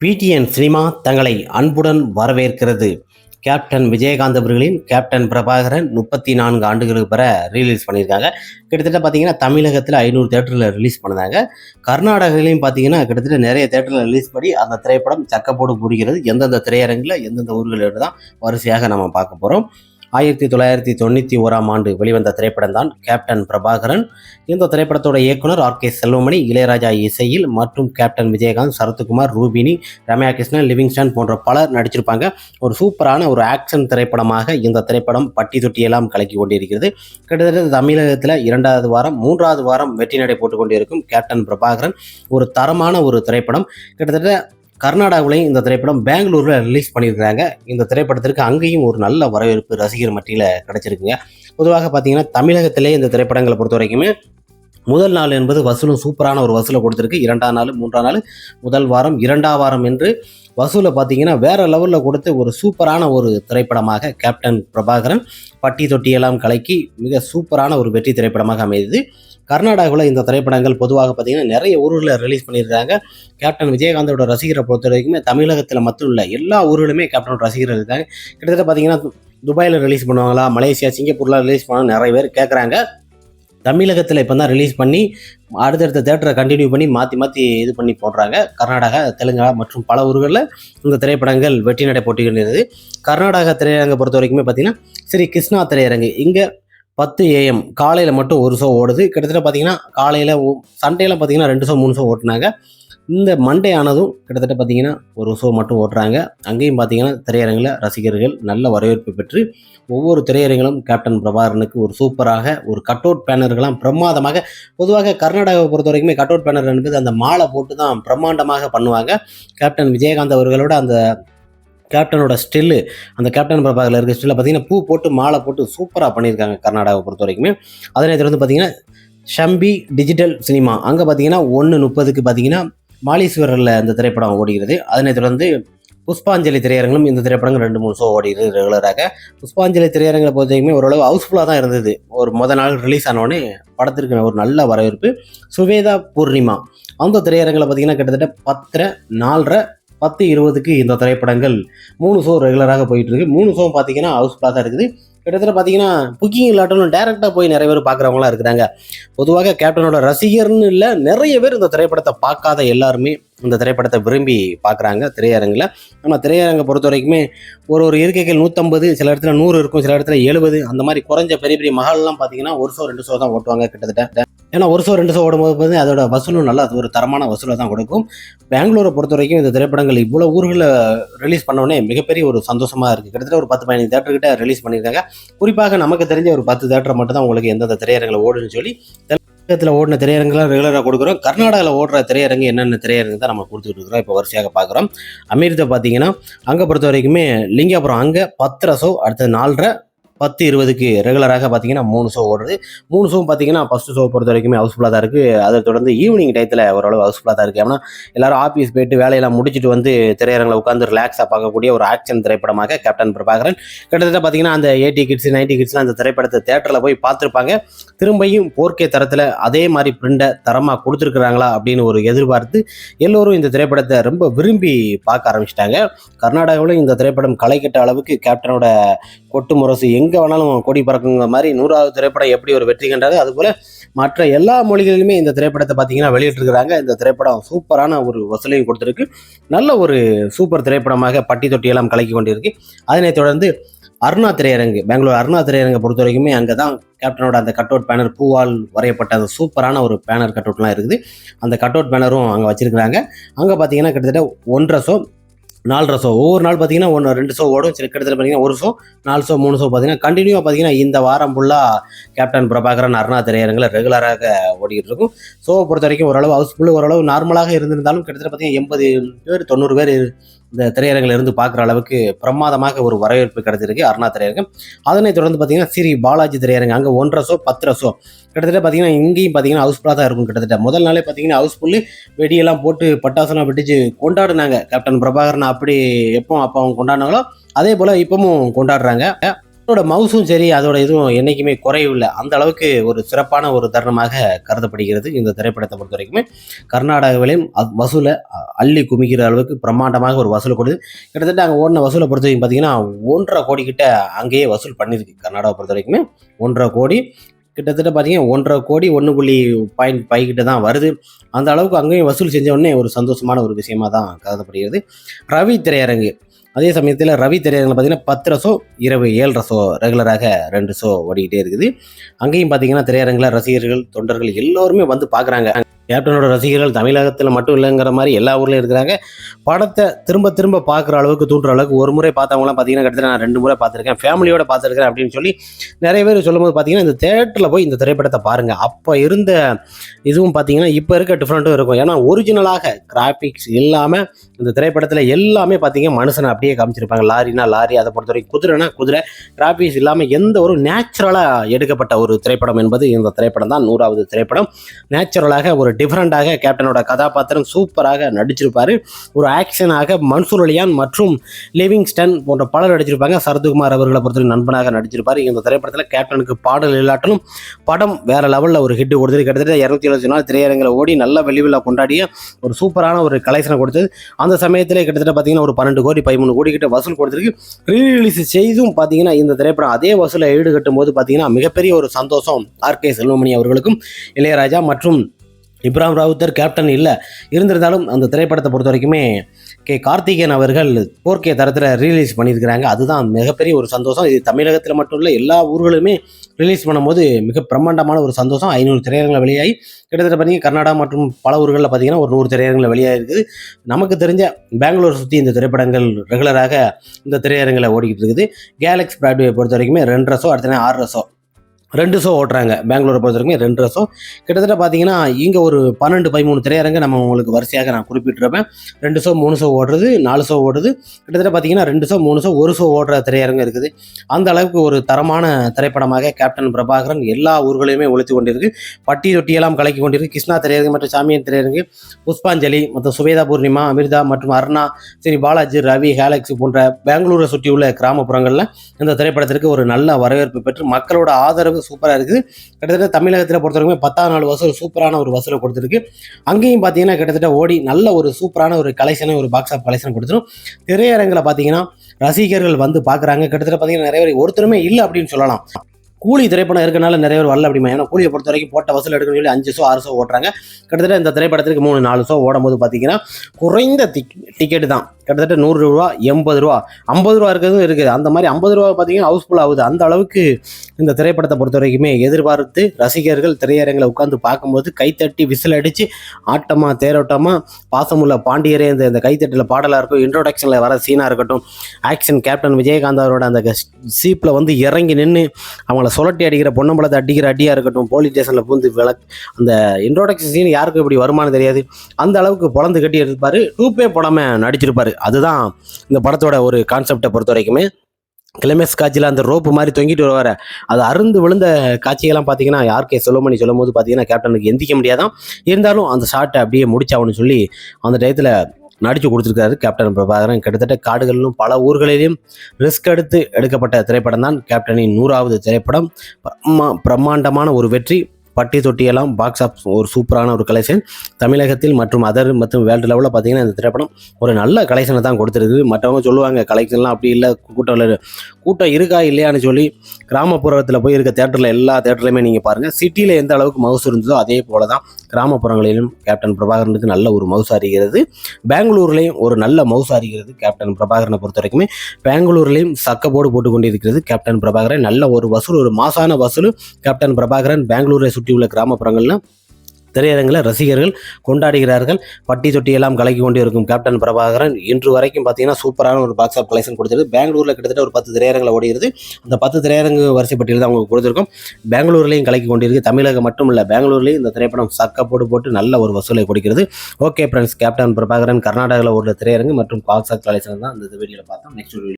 PTN cinema தங்களை அன்புடன் வரவேற்கிறது. கேப்டன் விஜயகாந்த் அவர்களின் கேப்டன் பிரபாகரன் முப்பத்தி நான்கு ஆண்டுகளுக்கு பிற ரிலீஸ் பண்ணியிருக்காங்க. கிட்டத்தட்ட பார்த்தீங்கன்னா தமிழகத்தில் ஐநூறு தேட்டரில் ரிலீஸ் பண்ணாங்க. கர்நாடகாலையும் பார்த்தீங்கன்னா கிட்டத்தட்ட நிறைய தேட்டரில் ரிலீஸ் பண்ணி அந்த திரைப்படம் சக்கப்போடு புரிகிறது எந்தெந்த திரையரங்கில் எந்தெந்த ஊர்களில் தான் வரிசையாக நம்ம பார்க்க போகிறோம் ஆயிரத்தி தொள்ளாயிரத்தி தொண்ணூற்றி ஓராம் ஆண்டு வெளிவந்த திரைப்படம் தான் கேப்டன் பிரபாகரன் இந்த திரைப்படத்தோட இயக்குனர் ஆர் கே செல்வமணி இளையராஜா இசையில் மற்றும் கேப்டன் விஜயகாந்த் சரத்குமார் ரூபினி ரம்யா கிருஷ்ணன் லிவிங்ஸ்டன் போன்ற பலர் நடிச்சிருப்பாங்க. ஒரு சூப்பரான ஒரு ஆக்ஷன் திரைப்படமாக இந்த திரைப்படம் பட்டி தொட்டியெல்லாம் கலக்கி கொண்டிருக்கிறது. கிட்டத்தட்ட தமிழகத்தில் இரண்டாவது வாரம் மூன்றாவது வாரம் வெற்றி நடை போட்டுக்கொண்டிருக்கும் கேப்டன் பிரபாகரன் ஒரு தரமான ஒரு திரைப்படம். கிட்டத்தட்ட கர்நாடகாவிலையும் இந்த திரைப்படம் பெங்களூரில் ரிலீஸ் பண்ணியிருக்காங்க இந்த திரைப்படத்திற்கு அங்கேயும் ஒரு நல்ல வரவேற்பு ரசிகர் மட்டியில் கிடச்சிருக்குங்க. பொதுவாக பார்த்தீங்கன்னா தமிழகத்திலே இந்த திரைப்படங்களை பொறுத்த வரைக்குமே முதல் நாள் என்பது வசூலும் சூப்பரான ஒரு வசூலை கொடுத்துருக்கு. இரண்டாம் நாள் மூன்றாம் நாள் முதல் வாரம் இரண்டாம் வாரம் என்று வசூலை பார்த்தீங்கன்னா வேற லெவலில் கொடுத்து ஒரு சூப்பரான ஒரு திரைப்படமாக கேப்டன் பிரபாகரன் பட்டி தொட்டியெல்லாம் கலக்கி மிக சூப்பரான ஒரு வெற்றி திரைப்படமாக அமையுது கர்நாடகாவில் இந்த திரைப்படங்கள் பொதுவாக பார்த்தீங்கன்னா நிறைய ஊர்களில் ரிலீஸ் பண்ணியிருக்காங்க. கேப்டன் விஜயகாந்தோட ரசிகரை பொறுத்த வரைக்குமே தமிழகத்தில் மட்டும் இல்லை எல்லா ஊர்களுமே கேப்டனோட ரசிகர்கள் இருக்காங்க. கிட்டத்தட்ட பார்த்தீங்கன்னா துபாயில் ரிலீஸ் பண்ணுவாங்களா மலேசியா சிங்கப்பூர்லாம் ரிலீஸ் பண்ணுவாங்க நிறைய பேர் கேட்குறாங்க தமிழகத்தில் இப்போ தான் ரிலீஸ் பண்ணி அடுத்தடுத்த தேட்டரை கண்டினியூ பண்ணி மாற்றி மாற்றி இது பண்ணி போடுறாங்க. கர்நாடகா தெலுங்கா மற்றும் பல ஊர்களில் இந்த திரைப்படங்கள் வெற்றி நடை போட்டிக்கிறது கர்நாடகா திரையரங்கை பொறுத்த வரைக்குமே பார்த்தீங்கன்னா ஸ்ரீ கிருஷ்ணா திரையரங்கு. இங்கே பத்து ஏஎம் காலையில் மட்டும் ஒரு ஷோ ஓடுது. கிட்டத்தட்ட பார்த்தீங்கன்னா காலையில் சண்டேல பார்த்தீங்கன்னா ரெண்டு ஷோ மூணு ஷோ ஓட்டுனாங்க. இந்த மண்டே ஆனதும் கிட்டத்தட்ட பார்த்தீங்கன்னா ஒரு ஷோ மட்டும் ஓட்டுறாங்க. அங்கேயும் பார்த்தீங்கன்னா திரையரங்கில் ரசிகர்கள் நல்ல வரவேற்பு பெற்று ஒவ்வொரு திரையரங்கிலும் கேப்டன் பிரபாகரனுக்கு ஒரு சூப்பராக ஒரு கட் அவுட் பேனர்கள்லாம் பிரமாதமாக பொதுவாக கர்நாடகாவை பொறுத்த வரைக்குமே கட் அவுட் பேனர் என்பது அந்த மாலை போட்டு தான் பிரம்மாண்டமாக பண்ணுவாங்க. கேப்டன் விஜயகாந்த் அவர்களோட அந்த கேப்டனோட ஸ்டில்லு அந்த கேப்டன் பிரபாகரில் இருக்க ஸ்டில்ல பார்த்தீங்கன்னா பூ போட்டு மாலை போட்டு சூப்பராக பண்ணியிருக்காங்க கர்நாடகாவை பொறுத்த வரைக்குமே அதே நேரத்தில் வந்து பார்த்தீங்கன்னா ஷம்பி டிஜிட்டல் சினிமா. அங்கே பார்த்தீங்கன்னா ஒன்று முப்பதுக்கு பார்த்தீங்கன்னா மாலீஸ்வரரில் இந்த திரைப்படம் ஓடுகிறது அதனை தொடர்ந்து புஷ்பாஞ்சலி திரையரங்களும் இந்த திரைப்படங்கள் ரெண்டு மூணு ஷோ ஓடிடுது ரெகுலராக புஷ்பாஞ்சலி திரையரங்களை பொறுத்த வரைக்குமே ஓரளவு ஹவுஸ்ஃபுல்லாக தான் இருந்தது. ஒரு முத நாள் ரிலீஸ் ஆனோடனே படத்திற்கு ஒரு நல்ல வரவேற்பு. சுவேதா பூர்ணிமா. அந்த திரையரங்கில் பார்த்தீங்கன்னா கிட்டத்தட்ட பத்தரை நாலரை பத்து இருபதுக்கு இந்த திரைப்படங்கள் மூணு ஷோ ரெகுலராக போயிட்டு இருக்கு மூணு ஷோ பார்த்தீங்கன்னா ஹவுஸ்ஃபுல்லாக தான் இருக்குது. கிட்டத்தட்ட பார்த்தீங்கன்னா புக்கிங் இல்லாட்டாலும் டேரெக்டாக போய் நிறைய பேர் பார்க்குறவங்களாம் இருக்கிறாங்க. பொதுவாக கேப்டனோட ரசிகர்னு இல்லை நிறைய பேர் இந்த திரைப்படத்தை பார்க்காத எல்லாருமே இந்த திரைப்படத்தை விரும்பி பார்க்குறாங்க திரையரங்கில். ஆனால் திரையரங்கை பொறுத்த வரைக்குமே ஒரு ஒரு இருக்கைகள் நூற்றம்பது சில இடத்துல நூறு இருக்கும் சில இடத்துல எழுபது அந்த மாதிரி குறைஞ்ச பெரிய பெரிய மகால்லாம் பார்த்தீங்கன்னா ஒரு ஷோ ரெண்டு ஷோ தான் ஓட்டுவாங்க கிட்டத்தட்ட. ஏன்னா ஒரு ஷோ ரெண்டு ஷோ ஓடும்போது பார்த்தீங்கன்னா அதோட வசூலும் நல்லா அது ஒரு தரமான வசூலை தான் கொடுக்கும். பெங்களூரை பொறுத்த வரைக்கும் இந்த திரைப்படங்கள் இவ்வளோ ஊர்களில் ரிலீஸ் பண்ணோடனே மிகப்பெரிய ஒரு சந்தோஷமாக இருக்குது கிட்டத்தட்ட ஒரு பத்து பதினஞ்சு தேட்டர்கிட்ட ரிலீஸ் பண்ணியிருக்காங்க. குறிப்பாக நமக்கு தெரிஞ்ச ஒரு பத்து தேட்டரை மட்டும் தான் உங்களுக்கு எந்தெந்த திரையரங்கில் ஓடுன்னு சொல்லி தமிழகத்தில் ஓடின திரையரங்குலாம் ரெகுலராக கொடுக்குறோம். கர்நாடகாவில் ஓடுற திரையரங்கு என்னென்ன திரையரங்கு தான் நம்ம கொடுத்துட்டு இருக்கிறோம். இப்போ வரிசையாக பார்க்குறோம். அமீரத்தை பார்த்தீங்கன்னா அங்கே பொறுத்த வரைக்குமே லிங்காபுரம் அங்கே பத்தரை ஷோ அடுத்தது நாலரை பத்து இருபதுக்கு ரெகுலராக பார்த்தீங்கன்னா மூணு ஷோ ஓடுது. மூணு ஷோ பார்த்தீங்கன்னா ஃபஸ்ட்டு ஷோ பொறுத்த வரைக்குமே ஹவுஸ்ஃபுல்லாக தான் இருக்குது அதை தொடர்ந்து ஈவினிங் டயத்தில் ஓரளவு ஹவுஸ்ஃபுல்லாக தான் இருக்குது ஏன்னா எல்லாரும் ஆஃபீஸ் போயிட்டு வேலையெல்லாம் முடிச்சுட்டு வந்து திரையரங்கில் உட்காந்து ரிலாக்ஸாக பார்க்கக்கூடிய ஒரு ஆக்ஷன் திரைப்படமாக கேப்டன் பிரபாகரன் கிட்டத்தட்ட பார்த்தீங்கன்னா அந்த எயிட்டி கிட்ஸ் நைன்டி கிட்ஸ்லாம் அந்த திரைப்படத்தை தேட்டரில் போய் பார்த்துருப்பாங்க. திரும்பியும் போர்க்கே தரத்தில் அதே மாதிரி பிரிண்டை தரமாக கொடுத்துருக்குறாங்களா அப்படின்னு ஒரு எதிர்பார்த்து எல்லோரும் இந்த திரைப்படத்தை ரொம்ப விரும்பி பார்க்க ஆரம்பிச்சிட்டாங்க. கர்நாடகாவிலும் இந்த திரைப்படம் கலை கட்ட அளவுக்கு கேப்டனோட கொட்டு முரசு எங்கே வேணாலும் கொடி பறக்குங்கிற மாதிரி நூறாவது திரைப்படம் எப்படி ஒரு வெற்றி கண்டது அதுபோல் மற்ற எல்லா மொழிகளிலுமே இந்த திரைப்படத்தை பார்த்தீங்கன்னா வெளியிட்டிருக்கிறாங்க. இந்த திரைப்படம் சூப்பரான ஒரு வசூலையும் கொடுத்துருக்கு. நல்ல ஒரு சூப்பர் திரைப்படமாக பட்டி தொட்டியெல்லாம் கலக்கி கொண்டிருக்கு. அதனைத் தொடர்ந்து அருணா திரையரங்கு பெங்களூர் அருணா திரையரங்கை பொறுத்த வரைக்குமே அங்கே தான் கேப்டனோட அந்த கட் அவுட் பேனர் பூவால் வரையப்பட்ட அந்த சூப்பரான ஒரு பேனர் கட் அவுட்லாம் இருக்குது. அந்த கட் அவுட் பேனரும் அங்கே வச்சிருக்கிறாங்க. அங்கே பார்த்தீங்கன்னா கிட்டத்தட்ட ஒன்றரை சோ நாலரை ஷோ ஒவ்வொரு நாள் பார்த்தீங்கன்னா ஒன்று ரெண்டு ஷோ ஓடும். சில கிட்டத்தட்ட பார்த்தீங்கன்னா ஒரு ஷோ நாலு ஷோ மூணு ஷோ பார்த்தீங்கன்னா கண்டினியூவாக பார்த்தீங்கன்னா இந்த வாரம் ஃபுல்லாக கேப்டன் பிரபாகரன் அருணா திரையரங்கில் ரெகுலராக ஓடிக்கிட்டு இருக்கும். ஷோவை பொறுத்த வரைக்கும் ஓரளவு ஹவுஸ்ஃபுல்லு ஓரளவு நார்மலாக இருந்திருந்தாலும் கிட்டத்தட்ட பார்த்தீங்கன்னா எண்பது பேர் தொண்ணூறு பேர் இந்த திரையரங்கில் இருந்து பார்க்குற அளவுக்கு பிரமாதமாக ஒரு வரவேற்பு கிடைச்சிருக்கு அருணா திரையரங்கம் அதனைத் தொடர்ந்து பார்த்தீங்கன்னா ஸ்ரீ பாலாஜி திரையரங்கம் அங்கே ஒன்றரை ஷோ பத்து ஷோ கிட்டத்தட்ட பார்த்தீங்கன்னா இங்கேயும் பார்த்தீங்கன்னா ஹவுஸ்ஃபுல்லாக தான் இருக்கும் கிட்டத்தட்ட. முதல் நாளே பார்த்தீங்கன்னா ஹவுஸ்ஃபுல்லு வெடியெல்லாம் போட்டு பட்டாசுலாம் வெடிச்சு கொண்டாடினாங்க. கேப்டன் பிரபாகரன் அப்படி எப்போ அப்போ அவங்க கொண்டாடினாங்களோ அதே போல் இப்பவும் கொண்டாடுறாங்க. அதோட மவுசும் சரி அதோட இதுவும் என்றைக்குமே குறையவில்லை அந்த அளவுக்கு ஒரு சிறப்பான ஒரு தருணமாக கருதப்படுகிறது இந்த திரைப்படத்தை பொறுத்த வரைக்குமே. கர்நாடகாவிலையும் வசூலை அள்ளி குமிக்கிற அளவுக்கு பிரம்மாண்டமாக ஒரு வசூல் கொடுது கிட்டத்தட்ட அங்கே ஓடின வசூலை பொறுத்த வரைக்கும் பார்த்தீங்கன்னா ஒன்றரை கோடி கிட்ட அங்கேயே வசூல் பண்ணியிருக்கு கர்நாடகா பொறுத்த வரைக்குமே. ஒன்றரை கோடி. கிட்டத்தட்ட பார்த்தீங்கன்னா ஒன்றரை கோடி ஒன்று புள்ளி பாயிண்ட் ஃபைவ் கிட்ட தான் வருது. அந்த அளவுக்கு அங்கேயும் வசூல் செஞ்ச உடனே ஒரு சந்தோஷமான ஒரு விஷயமா தான் கருதப்படுகிறது. ரவி திரையரங்கு. அதே சமயத்தில் ரவி திரையரங்கில் பார்த்தீங்கன்னா பத்து ரசோ இரவு ஏழு ரசோ ரெகுலராக ரெண்டு ஷோ ஓடிக்கிட்டே இருக்குது. அங்கேயும் பார்த்தீங்கன்னா திரையரங்கில் ரசிகர்கள் தொண்டர்கள் எல்லோருமே வந்து பார்க்குறாங்க கேப்டனோட ரசிகர்கள் தமிழகத்தில் மட்டும் இல்லைங்கிற மாதிரி எல்லா ஊர்லேயும் இருக்கிறாங்க. படத்தை திரும்ப திரும்ப பார்க்குற அளவுக்கு தூண்டுற அளவுக்கு ஒரு முறை பார்த்தவங்களாம் பார்த்தீங்கன்னா கிட்டத்தட்ட நான் ரெண்டு முறை பார்த்துருக்கேன். ஃபேமிலியோட பார்த்துருக்கேன் அப்படின்னு சொல்லி நிறைய பேர் சொல்லும்போது பார்த்தீங்கன்னா இந்த தேட்டரில் போய் இந்த திரைப்படத்தை பாருங்கள் அப்போ இருந்த இதுவும் பார்த்தீங்கன்னா இப்போ இருக்க டிஃப்ரெண்ட்டும் இருக்கும். ஏன்னா ஒரிஜினலாக கிராஃபிக்ஸ் இல்லாமல் இந்த திரைப்படத்தில் எல்லாமே பார்த்தீங்கன்னா மனுஷனை அப்படியே காமிச்சிருப்பாங்க. லாரினா லாரி அதை பொறுத்த வரைக்கும் குதிரைனா குதிரை. கிராஃபிக்ஸ் இல்லாமல் எந்த ஒரு நேச்சுரலாக எடுக்கப்பட்ட ஒரு திரைப்படம் என்பது இந்த திரைப்படம் தான். நூறாவது திரைப்படம். நேச்சுரலாக ஒரு டிஃப்ரெண்ட்டாக கேப்டனோட கதாபாத்திரம் சூப்பராக நடிச்சிருப்பார். ஒரு ஆக்ஷனாக மன்சூர் அலியான் மற்றும் லிவிங்ஸ்டன் போன்ற பலர் நடிச்சிருப்பாங்க. சரத்குமார் அவர்களை பொறுத்தவரை நண்பனாக நடிச்சிருப்பார். இந்த திரைப்படத்தில் கேப்டனுக்கு பாடல் இல்லாட்டலும் படம் வேற லெவலில் ஒரு ஹிட் கொடுத்தது கிட்டத்தட்ட இரநூத்தி எழுபத்தி நாள் திரையரங்கில் ஓடி நல்ல வெளிவில் கொண்டாடிய ஒரு சூப்பரான ஒரு கலெக்ஷனை கொடுத்தது. அந்த சமயத்தில் கிட்டத்தட்ட பார்த்தீங்கன்னா ஒரு பன்னெண்டு கோடி பதிமூணு கோடி கிட்ட வசூல் கொடுத்துருக்கு. ரீரிலீஸ் செய்தும் பார்த்தீங்கன்னா இந்த திரைப்படம் அதே வசூலை ஈடுகட்டும் போது பார்த்தீங்கன்னா மிகப்பெரிய ஒரு சந்தோஷம் ஆர்கே செல்வமணி அவர்களுக்கும் இளையராஜா மற்றும் இப்ராம் ராவுத்தர் கேப்டன் இல்லை. இருந்திருந்தாலும் அந்த திரைப்படத்தை பொறுத்த வரைக்குமே கே. கார்த்திகேயன் அவர்கள் போர்க்கே தரத்தில் ரீலீஸ் பண்ணியிருக்கிறாங்க. அதுதான் மிகப்பெரிய ஒரு சந்தோஷம். இது தமிழகத்தில் மட்டும் இல்லை எல்லா ஊர்களுமே ரிலீஸ் பண்ணும்போது மிக பிரம்மாண்டமான ஒரு சந்தோஷம். ஐநூறு திரையரங்கில் வெளியாகி கிட்டத்தட்ட பார்த்தீங்கன்னா கர்நாடகா மற்றும் பல ஊர்களில் பார்த்தீங்கன்னா ஒரு நூறு திரையரங்கில் வெளியாகிருக்குது. நமக்கு தெரிஞ்ச பெங்களூர் சுற்றி இந்த திரைப்படங்கள் ரெகுலராக இந்த திரையரங்கில் ஓடிக்கிட்டு இருக்குது. கேலக்ஸ் பிராட்வே பொறுத்த வரைக்குமே ரெண்டு ரசோ அடுத்த ஆறு ரசோ ரெண்டு ஷோ ஓட்டுறாங்க. பெங்களூரை பொறுத்த வரைக்கும் ரெண்டு ஷோ கிட்டத்தட்ட பார்த்தீங்கன்னா இங்கே ஒரு பன்னெண்டு பதிமூணு திரையரங்கு நம்ம உங்களுக்கு வரிசையாக நான் குறிப்பிட்டிருப்பேன். ரெண்டு ஷோ மூணு ஷோ ஓடுறது நாலு ஷோ ஓடுது. கிட்டத்தட்ட பார்த்தீங்கன்னா ரெண்டு ஷோ மூணு ஷோ ஒரு ஷோ ஓடுற திரையரங்கு இருக்குது. அந்த அளவுக்கு ஒரு தரமான திரைப்படமாக கேப்டன் பிரபாகரன் எல்லா ஊர்களையுமே ஒழித்து கொண்டிருக்கு. பட்டி தொட்டியெல்லாம் கலக்கி கொண்டிருக்கு. கிருஷ்ணா திரையரங்கு மற்றும் சாமியன் திரையரங்கு புஷ்பாஞ்சலி மற்றும் சுவேதா பூர்ணிமா அமிர்தா மற்றும் அருணா சரி பாலாஜி ரவி ஹேலக்ஸ் போன்ற பெங்களூரை சுற்றியுள்ள கிராமப்புறங்களில் இந்த திரைப்படத்திற்கு ஒரு நல்ல வரவேற்பு பெற்று மக்களோட ஆதரவு சூப்பராக இருக்குது கிட்டத்தட்ட தமிழகத்தில் பொறுத்தவரைக்கும் பத்தாம் நாள் வசூல் சூப்பரான ஒரு வசூலை கொடுத்துருக்கு. அங்கேயும் பார்த்தீங்கன்னா கிட்டத்தட்ட ஓடி நல்ல ஒரு சூப்பரான ஒரு கலெக்ஷனை ஒரு பாக்ஸ் ஆஃப் கலெக்ஷன் கொடுத்துரும். திரையரங்கில் பார்த்தீங்கன்னா ரசிகர்கள் வந்து பார்க்குறாங்க கிட்டத்தட்ட பார்த்தீங்கன்னா நிறைய பேர் ஒருத்தருமே இல்லை அப்படின்னு சொல்லலாம். கூலி திரைப்படம் இருக்கனால நிறைய பேர் வரல அப்படிமா. ஏன்னா கூலியை பொறுத்த வரைக்கும் போட்ட வசூல் எடுக்கணும்னு சொல்லி அஞ்சு ஷோ ஆறு ஷோ ஓட்டுறாங்க. கிட்டத்தட்ட இந்த திரைப்படத்திற்கு மூணு நாலு ஷோ ஓடும்போது பார்த்தீங்கன்னா குறைந்த டிக்கெட் தான். கிட்டத்தட்ட நூறு ரூபா எண்பது ரூபா ஐம்பது ரூபா இருக்கிறதும் இருக்குது. அந்த மாதிரி ஐம்பது ரூபா பார்த்தீங்கன்னா ஹவுஸ்ஃபுல் ஆகுது. அந்த அளவுக்கு இந்த திரைப்படத்தை பொறுத்த வரைக்குமே எதிர்பார்த்து ரசிகர்கள் திரையரங்கில் உட்காந்து பார்க்கும்போது கைத்தட்டி விசில் அடித்து ஆட்டமாக தேரோட்டமாக பாசமுள்ள பாண்டியரே இந்த இந்த கைத்தட்டில் பாடலாக இருக்கும் இன்ட்ரோடக்ஷனில் வர சீனாக இருக்கட்டும் ஆக்ஷன் கேப்டன் விஜயகாந்த் அவரோட அந்த சீப்பில் வந்து இறங்கி நின்று அவங்கள சுழட்டி அடிக்கிற பொன்னம்பலத்தை அடிக்கிற அடியாக இருக்கட்டும் போலீஸ் ஸ்டேஷனில் பூந்து விளக் அந்த இன்ட்ரோடக்ஷன் சீன் யாருக்கும் இப்படி வருமானம் தெரியாது. அந்த அளவுக்கு பொழந்து கட்டி எடுப்பார். டூப்பே போடாமல் நடிச்சிருப்பார். அதுதான் இந்த படத்தோட ஒரு கான்செப்டை பொறுத்த வரைக்குமே. கிளைமேக்ஸ் காட்சியில் அந்த ரோப்பு மாதிரி தொங்கிட்டு வருவார். அது அருந்து விழுந்த காட்சியெல்லாம் பார்த்தீங்கன்னா யாருக்கே சொல்லுமணி சொல்லும் போது பார்த்தீங்கன்னா கேப்டனுக்கு எந்திக்க முடியாதான். இருந்தாலும் அந்த ஷாட்டை அப்படியே முடிச்சாவன்னு சொல்லி அந்த டயத்தில் நடித்து கொடுத்துருக்காரு கேப்டன் பிரபாகரன். கிட்டத்தட்ட காடுகளிலும் பல ஊர்களிலும் ரிஸ்க் எடுத்து எடுக்கப்பட்ட திரைப்படம் தான் கேப்டனின் நூறாவது திரைப்படம். பிரம்மா பிரம்மாண்டமான ஒரு வெற்றி. பட்டி தொட்டியெல்லாம் பாக்ஸ் ஆஃப் ஒரு சூப்பரான ஒரு கலெக்ஷன் தமிழகத்தில் மற்றும் அதர் மற்றும் வேர்ல்டு லெவலில் பார்த்தீங்கன்னா இந்த திரைப்படம் ஒரு நல்ல கலெக்ஷனை தான் கொடுத்துருக்கு மற்றவங்க சொல்லுவாங்க கலெக்ஷன்லாம் அப்படி இல்லை கூட்டம் இல்லை. கூட்டம் இருக்கா இல்லையான்னு சொல்லி கிராமப்புறத்தில் போய் இருக்க தேட்டரில் எல்லா தேட்டர்லையுமே நீங்கள் பாருங்கள் சிட்டியில் எந்த அளவுக்கு மவுஸ் இருந்ததோ அதே போல தான் கிராமப்புறங்களிலும் கேப்டன் பிரபாகரனுக்கு நல்ல ஒரு மவுஸ் அறிகிறது. பெங்களூர்லேயும் ஒரு நல்ல மவுஸ் அறிகிறது கேப்டன் பிரபாகரனை பொறுத்த வரைக்குமே. பெங்களூர்லேயும் சக்கப்போடு போட்டு கொண்டிருக்கிறது கேப்டன் பிரபாகரன். நல்ல ஒரு வசூல் ஒரு மாசான வசூல் கேப்டன் பிரபாகரன் பெங்களூரை சுற்றியுள்ள கிராமப்புறங்களில் திரையரங்கில் ரசிகர்கள் கொண்டாடுகிறார்கள். பட்டி தொட்டி எல்லாம் கலக்கி கொண்டு இருக்கும் கேப்டன் பிரபாகரன். இன்று வரைக்கும் பார்த்தீங்கன்னா சூப்பரான ஒரு பாக்ஸ் ஆஃப் கலெக்ஷன் கொடுத்துருக்கு பெங்களூரில் கிட்டத்தட்ட ஒரு பத்து திரையரங்கில் ஓடுகிறது அந்த பத்து திரையரங்கு வரிசைப்பட்டியல் தான் அவங்க கொடுத்துருக்கோம். பெங்களூர்லேயும் கலக்கி கொண்டிருக்கு. தமிழகம் மட்டும் இல்லை பெங்களூர்லேயும் இந்த திரைப்படம் சக்க போட்டு போட்டு நல்ல ஒரு வசூலை கொடுக்கிறது. ஓகே ஃப்ரெண்ட்ஸ் கேப்டன் பிரபாகரன் கர்நாடகாவில் ஓடுற திரையரங்கு மற்றும் பாக்ஸ் ஆஃப் கலெக்ஷன் தான் அந்த வீடியோவில் பார்த்தோம். நெக்ஸ்ட்